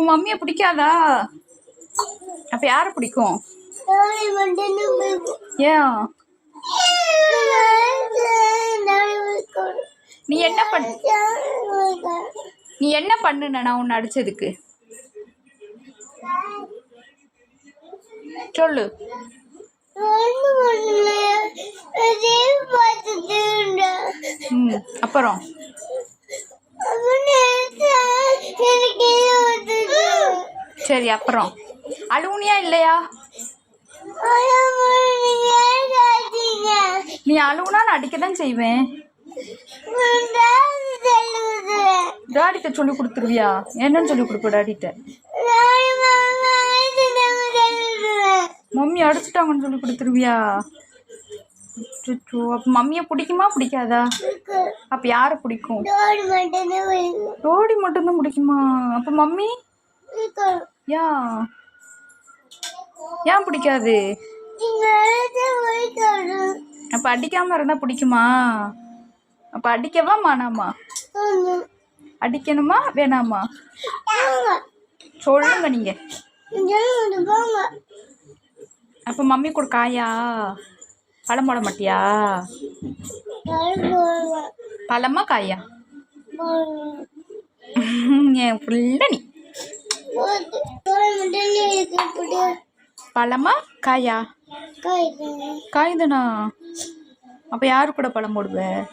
இப்போ மம்மியை பிடிக்காதா? அப்போ யாரை பிடிக்கும்? ஏன்? நீ என்ன பண்ண நீ என்ன பண்ணுன நான் உன்னை அடிச்சதுக்கு? சொல்லு. அப்புறம்? சரி அப்புறம். அழுவுனியா இல்லையா? நீ அழுவுனா நான் அடிக்க தான் செய்வேன். டாடிட்ட சொல்லி கொடுத்துருவியா? என்னன்னு சொல்லி கொடுப்ப டாடிட்ட? மம்மி அடிச்சிட்டாங்கன்னு சொல்லி கொடுத்துருவியா? அப்போ மம்மியை பிடிக்குமா பிடிக்காதா? அப்போ யாரை பிடிக்கும்? டோடி மட்டும்தான் பிடிக்குமா. அப்போ மம்மி? யா. ஏன் பிடிக்காது? அப்போ அடிக்காமல் இருந்தால் பிடிக்குமா? அப்போ அடிக்கவா மானாமா? அடிக்கணுமா வேணாமா? சொல்லுங்க நீங்கள் அப்போ மம்மி கூட காயா? பழம் போட மாட்டியா? பழமா காயா? என் புள்ள நீ. பழமா? காயா? காய்தானா. அப்போ யாரு கூட பழம் போடுவ?